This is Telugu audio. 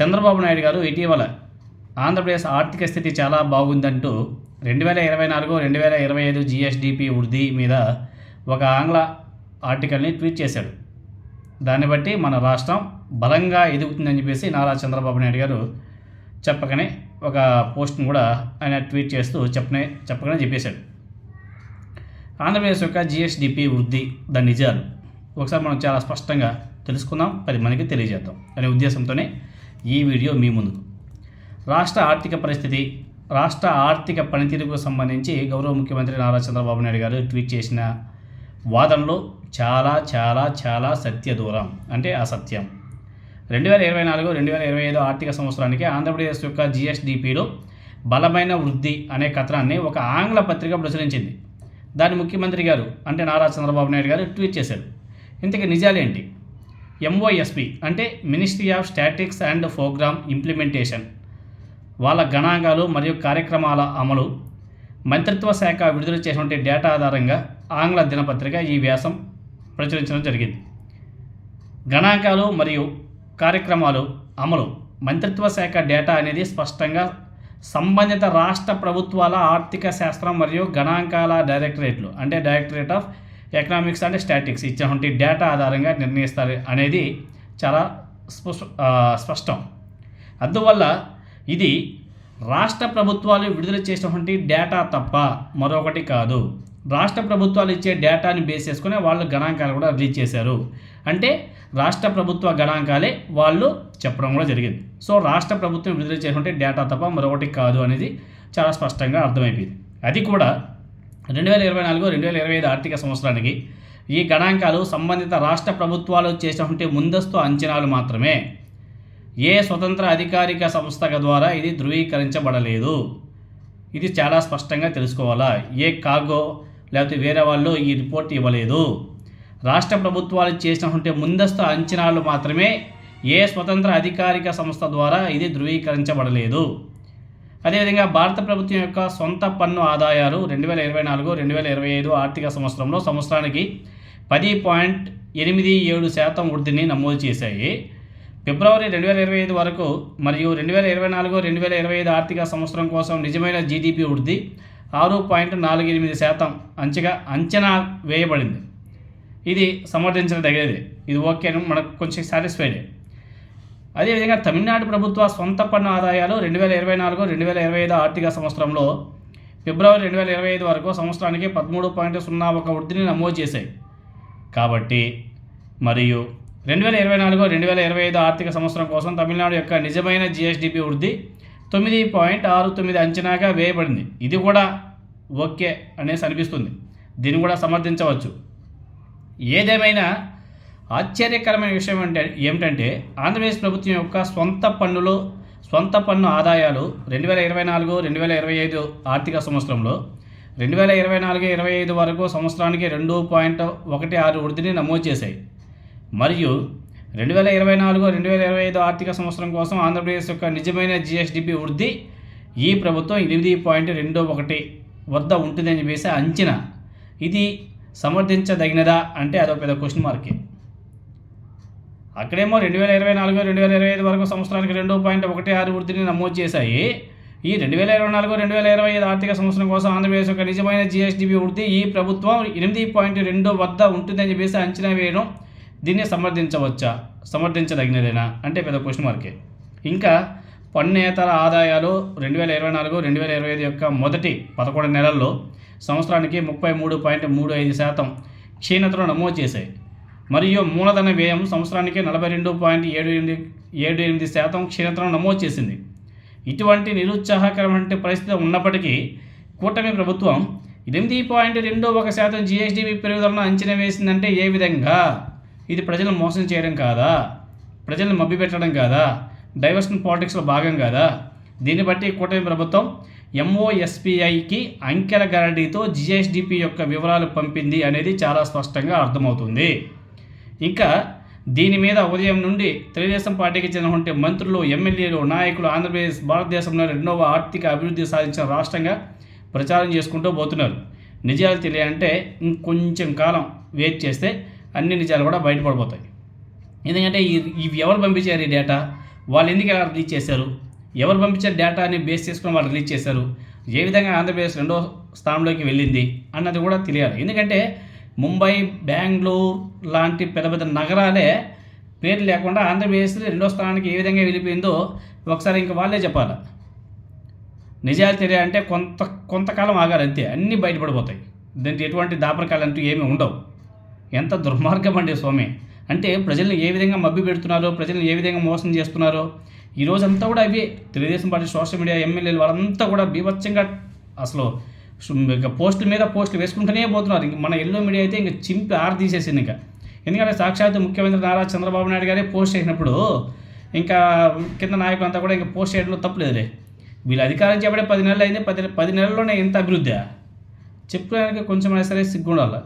చంద్రబాబు నాయుడు గారు ఇటీవల ఆంధ్రప్రదేశ్ ఆర్థిక స్థితి చాలా బాగుందంటూ రెండు వేల ఇరవై నాలుగు రెండు వేల ఇరవై ఐదు జిఎస్డిపి వృద్ధి మీద ఒక ఆంగ్ల ఆర్టికల్ని ట్వీట్ చేశాడు. దాన్ని బట్టి మన రాష్ట్రం బలంగా ఎదుగుతుందని చెప్పేసి నారా చంద్రబాబు నాయుడు గారు చెప్పకనే ఒక పోస్ట్ని కూడా ఆయన ట్వీట్ చేస్తూ చెప్పనే చెప్పకనే చెప్పేశాడు. ఆంధ్రప్రదేశ్ యొక్క జిఎస్డిపి వృద్ధి దాని నిజాలు. ఒకసారి మనం చాలా స్పష్టంగా తెలుసుకుందాం పది మందికి తెలియజేద్దాం అనే ఉద్దేశంతోనే ఈ వీడియో మీ ముందుకు. రాష్ట్ర ఆర్థిక పరిస్థితి రాష్ట్ర ఆర్థిక పనితీరుకు సంబంధించి గౌరవ ముఖ్యమంత్రి నారా చంద్రబాబు నాయుడు గారు ట్వీట్ చేసిన వాదనలో చాలా చాలా చాలా సత్య దూరం అంటే అసత్యం. రెండు వేల ఇరవై నాలుగు రెండు వేల ఇరవై ఐదు ఆర్థిక సంవత్సరానికి ఆంధ్రప్రదేశ్ యొక్క జిఎస్డిపిలో బలమైన వృద్ధి అనే కథనాన్ని ఒక ఆంగ్ల పత్రిక ప్రచురించింది. దాని ముఖ్యమంత్రి గారు అంటే నారా చంద్రబాబు నాయుడు గారు ట్వీట్ చేశారు. ఇంతకీ నిజాలేంటి? ఎంఓఎస్పి అంటే ministry of statics and programme implementation వాళ్ళ గణాంకాలు మరియు కార్యక్రమాల అమలు మంత్రిత్వ శాఖ విడుదల చేసినటువంటి డేటా ఆధారంగా ఆంగ్ల దినపత్రిక ఈ వ్యాసం ప్రచురించడం జరిగింది. గణాంకాలు మరియు కార్యక్రమాలు అమలు మంత్రిత్వ శాఖ డేటా అనేది స్పష్టంగా సంబంధిత రాష్ట్ర ప్రభుత్వాల ఆర్థిక శాస్త్రం మరియు గణాంకాల డైరెక్టరేట్లు అంటే డైరెక్టరేట్ ఆఫ్ ఎకనామిక్స్ అంటే స్టాటిక్స్. ఇచ్చినటువంటి డేటా ఆధారంగా నిర్ణయిస్తారు అనేది చాలా స్పష్ట స్పష్టం. అందువల్ల ఇది రాష్ట్ర ప్రభుత్వాలు విడుదల చేసినటువంటి డేటా తప్ప మరొకటి కాదు. రాష్ట్ర ప్రభుత్వాలు ఇచ్చే డేటాని బేస్ చేసుకుని వాళ్ళు గణాంకాలు కూడా రిలీజ్ చేశారు. అంటే రాష్ట్ర ప్రభుత్వ గణాంకాలే వాళ్ళు చెప్పడం కూడా జరిగింది. సో రాష్ట్ర ప్రభుత్వం విడుదల చేసినటువంటి డేటా తప్ప మరొకటి కాదు అనేది చాలా స్పష్టంగా అర్థమైపోయింది. అది కూడా రెండు వేల ఇరవై నాలుగు రెండు వేల ఇరవై ఐదు ఆర్థిక సంవత్సరానికి ఈ గణాంకాలు సంబంధిత రాష్ట్ర ప్రభుత్వాలు చేసినటువంటి ముందస్తు అంచనాలు మాత్రమే. ఏ స్వతంత్ర అధికారిక సంస్థ ద్వారా ఇది ధృవీకరించబడలేదు? ఇది చాలా స్పష్టంగా తెలుసుకోవాలా? ఏ కాగో లేకపోతే వేరే వాళ్ళు ఈ రిపోర్ట్ ఇవ్వలేదు? రాష్ట్ర ప్రభుత్వాలు చేసినటువంటి ముందస్తు అంచనాలు మాత్రమే ఏ స్వతంత్ర అధికారిక సంస్థ ద్వారా ఇది ధృవీకరించబడలేదు? అదేవిధంగా భారత ప్రభుత్వం యొక్క సొంత పన్ను ఆదాయాలు రెండు వేల ఇరవై నాలుగు రెండు వేల ఇరవై ఐదు ఆర్థిక సంవత్సరంలో సంవత్సరానికి పది పాయింట్ ఎనిమిది ఏడు శాతం వృద్ధిని నమోదు చేశాయి. ఫిబ్రవరి రెండు వేల ఇరవై ఐదు వరకు మరియు రెండు వేల ఇరవై నాలుగు రెండు వేల ఇరవై ఐదు ఆర్థిక సంవత్సరం కోసం నిజమైన జీడిపి వృద్ధి ఆరు పాయింట్ నాలుగు ఎనిమిది శాతం అంచగా అంచనా వేయబడింది. ఇది సమర్థించదగినది ఇది ఓకే అని మనకు కొంచెం సాటిస్ఫైడే అదేవిధంగా తమిళనాడు ప్రభుత్వ సొంత పన్ను ఆదాయాలు రెండు వేల ఇరవై నాలుగు రెండు వేల ఇరవై ఐదు ఆర్థిక సంవత్సరంలో ఫిబ్రవరి రెండు వేల ఇరవై ఐదు వరకు సంవత్సరానికి పదమూడు పాయింట్ సున్నా ఒక వృద్ధిని నమోదు చేశాయి. కాబట్టి మరియు రెండు వేల ఇరవై నాలుగు రెండు వేల ఇరవై ఐదు ఆర్థిక సంవత్సరం కోసం తమిళనాడు యొక్క నిజమైన జిఎస్డిపి వృద్ధి తొమ్మిది పాయింట్ ఆరు తొమ్మిది అంచనాగా వేయబడింది. ఇది కూడా ఓకే అనేసి అనిపిస్తుంది. దీన్ని కూడా సమర్థించవచ్చు. ఏదేమైనా ఆశ్చర్యకరమైన విషయం అంటే ఏమిటంటే ఆంధ్రప్రదేశ్ ప్రభుత్వం యొక్క సొంత పన్నులు సొంత పన్ను ఆదాయాలు రెండు వేల ఇరవై నాలుగు రెండు వేల ఇరవై ఐదు ఆర్థిక సంవత్సరంలో రెండు వేల ఇరవై నాలుగు ఇరవై ఐదు వరకు సంవత్సరానికి రెండు పాయింట్ ఒకటి ఆరు వృద్ధిని నమోదు చేశాయి. మరియు రెండు వేల ఇరవై నాలుగు రెండు వేల ఇరవై ఐదు ఆర్థిక సంవత్సరం కోసం ఆంధ్రప్రదేశ్ యొక్క నిజమైన జిఎస్డిపి వృద్ధి ఈ ప్రభుత్వం ఎనిమిది పాయింట్ రెండు ఒకటి వద్ద ఉంటుందని చెప్పేసి అంచనా. ఇది సమర్థించదగినదా అంటే అదొక పెద్ద క్వశ్చన్ మార్కే అక్కడేమో రెండు వేల ఇరవై నాలుగు రెండు వేల ఇరవై ఐదు వరకు సంవత్సరానికి రెండు పాయింట్ ఒకటి ఆరు వృద్ధిని నమోదు చేశాయి. ఈ రెండు వేల ఇరవై నాలుగు రెండు వేల ఇరవై ఐదు ఆర్థిక సంవత్సరం కోసం ఆంధ్రప్రదేశ్ యొక్క నిజమైన జిఎస్డిపి వృద్ధి ఈ ప్రభుత్వం ఎనిమిది పాయింట్ రెండు వద్ద ఉంటుందని చెప్పేసి అంచనా వేయడం దీన్ని సమర్థించవచ్చా? సమర్థించదగినదేనా? అంటే పెద్ద క్వశ్చన్ మార్కే ఇంకా పన్నేతర ఆదాయాలు రెండు వేల ఇరవై నాలుగు రెండు వేల ఇరవై ఐదు యొక్క మొదటి పదకొండు నెలల్లో సంవత్సరానికి ముప్పై మూడు పాయింట్ మూడు ఐదు శాతం క్షీణతను నమోదు చేశాయి. మరియు మూలధన వ్యయం సంవత్సరానికి నలభై రెండు పాయింట్ ఏడు ఎనిమిది ఏడు ఎనిమిది శాతం క్షీణతను నమోదు చేసింది. ఇటువంటి నిరుత్సాహకరమైన పరిస్థితి ఉన్నప్పటికీ కూటమి ప్రభుత్వం ఎనిమిది పాయింట్ రెండు ఒక శాతం జిఎస్డిపి పెరుగుదలను అంచనా వేసిందంటే ఏ విధంగా? ఇది ప్రజలను మోసం చేయడం కాదా? ప్రజలను మభ్యపెట్టడం కాదా? డైవర్షన్ పాలిటిక్స్లో భాగం కాదా? దీన్ని బట్టి కూటమి ప్రభుత్వం ఎంఓఎస్పిఐకి అంకెల గ్యారంటీతో జిఎస్డిపి యొక్క వివరాలు పంపింది అనేది చాలా స్పష్టంగా అర్థమవుతుంది. ఇంకా దీని మీద ఉదయం నుండి తెలుగుదేశం పార్టీకి చెందినటువంటి మంత్రులు ఎమ్మెల్యేలు నాయకులు ఆంధ్రప్రదేశ్ భారతదేశంలో రెండవ ఆర్థిక అభివృద్ధి సాధించిన రాష్ట్రంగా ప్రచారం చేసుకుంటూ పోతున్నారు. నిజాలు తెలియాలంటే ఇంకొంచెం కాలం వెయిట్ చేస్తే అన్ని నిజాలు కూడా బయటపడిపోతాయి. ఎందుకంటే ఈ ఇవి ఎవరు పంపించారు ఈ డేటా వాళ్ళు ఎందుకు ఎలా రిలీజ్ చేశారు? ఎవరు పంపించిన డేటాని బేస్ చేసుకుని వాళ్ళు రిలీజ్ చేశారు? ఏ విధంగా ఆంధ్రప్రదేశ్ రెండో స్థానంలోకి వెళ్ళింది? అన్నది కూడా తెలియాలి. ఎందుకంటే ముంబై బెంగళూరు లాంటి పెద్ద పెద్ద నగరాలే పేరు లేకుండా ఆంధ్రప్రదేశ్ రెండో స్థానానికి ఏ విధంగా వెళ్ళిపోయిందో ఒకసారి ఇంకా వాళ్ళే చెప్పాలి. నిజాలు తెలియాలంటే కొంత కొంతకాలం ఆగాలి అంతే. అన్నీ బయటపడిపోతాయి. దీనికి ఎటువంటి దాపరకాలు అంటూ ఏమీ ఉండవు. ఎంత దుర్మార్గం అండి స్వామి. అంటే ప్రజల్ని ఏ విధంగా మబ్బి పెడుతున్నారో ప్రజల్ని ఏ విధంగా మోసం చేస్తున్నారో ఈ రోజంతా కూడా అవి. తెలుగుదేశం పార్టీ సోషల్ మీడియా ఎమ్మెల్యేలు వాళ్ళంతా కూడా బీభత్సంగా అసలు ఇంకా పోస్టుల మీద పోస్టులు వేసుకుంటూనే పోతున్నారు. ఇంక మన ఎల్లో మీడియా అయితే ఇంకా చింపి ఆర తీసేసింది ఇంకా. ఎందుకంటే సాక్షాత్ ముఖ్యమంత్రి నారా చంద్రబాబు నాయుడు గారే పోస్ట్ చేసినప్పుడు ఇంకా కింద నాయకులంతా కూడా ఇంకా పోస్ట్ చేయడంలో తప్పులేదులే. వీళ్ళు అధికారం చేపడే పది నెలలు అయింది. పది పది నెలల్లోనే ఇంత అభివృద్ధి. చెప్పుకోవడానికి కొంచెం అయినా సరే సిగ్గుండాలి.